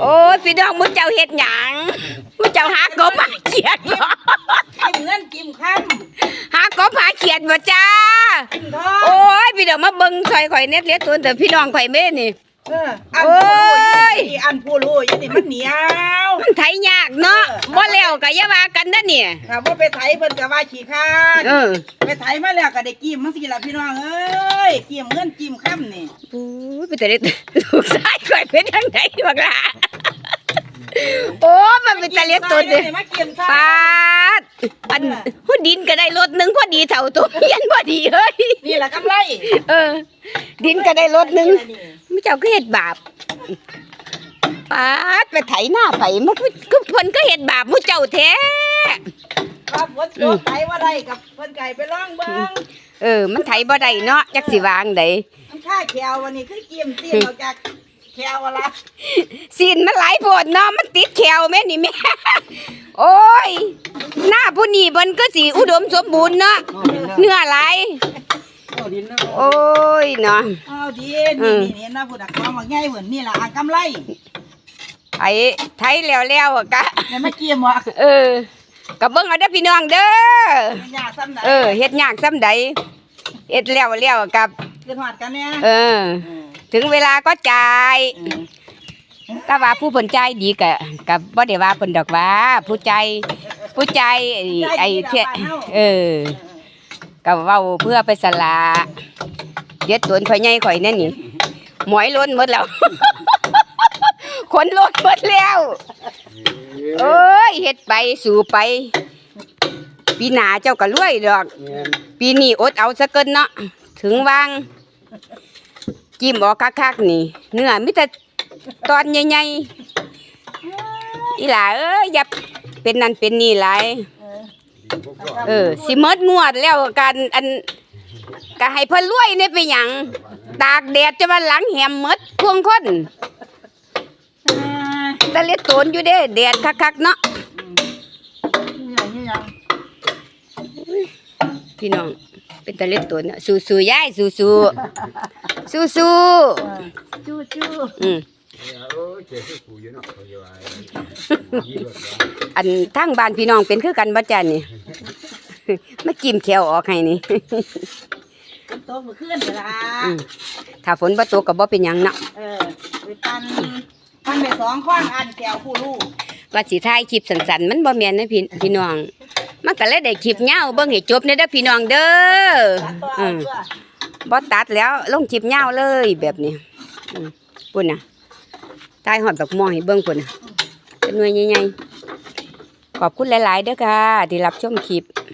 โอ้ยพี่น้องมุ้เจ้าเฮ็ดหยังมุ้เจ้าหากบหาเขียดบ่กิมเงินกิมค่หากบหาเขียดบ่จ้าำกิมทอโอ้ยพี่น้องมาเบิ่งซอยข่อยเน็ตเลียตัวแต่พี่น้องข่อยแม่นี่ เอออันโอ้ผู้ยรู้ยี่นี่อันผู้รู้ยี่นี่มันเหนียวมันไถยากเนาะบ่แล้วก็อย่าว่ากันเด้อเนี่ย ถ้าว่าไปไถเพิ่นก็ว่าขี้ข้านเออไปไถมาแล้วก็ได้กิมมั้งสิล่ะพี่น้องเอ้ยกิมเงินกิมค่ำนี่ โอ้ ยไปแต่เล็ดลูกชายข่อยเป็นจังไดบักล่ะโอ้ยมันเป็นตะเล็ดตัวเด้อมากิมซะปาดอันหุ่นดินก็ได้รถหนึ่งพอดีเท่าตัวเฮียนพอดีเฮ้ยนี่แหละกำไรเออ ดินก็ได้รถหนึ่งไม่เจ้าก็เห็ดบาปปาดไปไถหน้าไผมันคือคือเพิ่นก็เห็ดบาปมุเจ้าแท้ครับฝนตกไถว่าได้กับเพิ่นไก่ไปล่องเบิ่งเออ มันไถบ่ได้เนาะจักสิวางไดมันค่าแขววันนี้คือกิมซีนออกจากแขวอะไรซีนมันหลายโพดเนาะมันติดแขวแม่นี่แม่โอ้ยหน้าผู้นี้เพิ่นก็สิอุดมสมบูรณ์เนาะเนื้อหลายโอ้ยเนาะเอาดีอืนี่มนี่นะผู้ดักความว่าง่ายเหมือนนี่ล่ะอ่างกำไรไอ้ไทยแล้วแล้วอะกะแต่ไม่เกี่ยมว่ะเออกับเบิ่งเอาเด้อพี่น้องเด้อไม่ยากซ้ำไหนเออเฮ็ดยากซ้ำใดเฮ็ดแล้วแล้วกับ เกินหอดกันเนี่ยเออ ถึงเวลาก็จ่ายถ้าว่าผู้เพิ่นจ่ายดีก็ก็บ่ได้ว่าเพิ่นดอกว่า ผู้ใจายผู้ใจายไอ้ไอ้เที่ยเออก็เว้าเพื่อไปสละเย็ดตวนข่อยใหญ่ข่อยแน่นี่หมอยล้นหมดแล้วคนล้นหมดแล้วเอ้ยเฮ็ดไปสู่ไป ปีหน้าเจ้าก็รวยดอก ปีนี้อดเอาซะเกินเนาะ ถึงวางจิ้มออกคักๆนี่ เนื้อมิแต่ตอนใหญ่ๆอีหล่าเอ้ยอย่าเป็นนั่นเป็นนี่หลายเออสิเมดงวดแล้วกันอันก็ให้เพิ่นรวยเนี่ยไปหยังตากแดดจะมาหลังแหมหมดพวงคนแต่เล็ดโตนอยู่เด้แดดคักๆเนาะนี่ยังนี่ยังพี่น้อง เป็นตะเล็ดโตนเนาะสู้ๆยายสู้ๆสู้ๆจู้จู้อืมอันทางบ้านพี่น้องเป็นคือกันบ่จ้านี่มาจิ้มแขวออกให้นี่โตกมือขึ้นเวลาอืมถ้าฝนบ่ตกก็บ่เป็นหยังเนาะเออไปตันตันไปสองข้อนอันแก้วผู้ลูกว่าสิถ่ายคลิปสั้นๆมันบ่แม่นนะพี่พี่น้อง มันก็เลยได้คลิปยาวเบิ่งให้จบเด้อเด้อพี่น้องเด้อตัดต่ออืเอามเพื่อบ่ตัดแล้วลงคลิปยาวเลยแบบนี้อืมปุ่นน่ะถ่ายฮอดดอกม่วงให้เบิ่งปุ่นน่ะเป็นหน่วยใหญ่ๆขอบคุณหลาย ๆ เด้อค่ะที่รับชมคลิปเ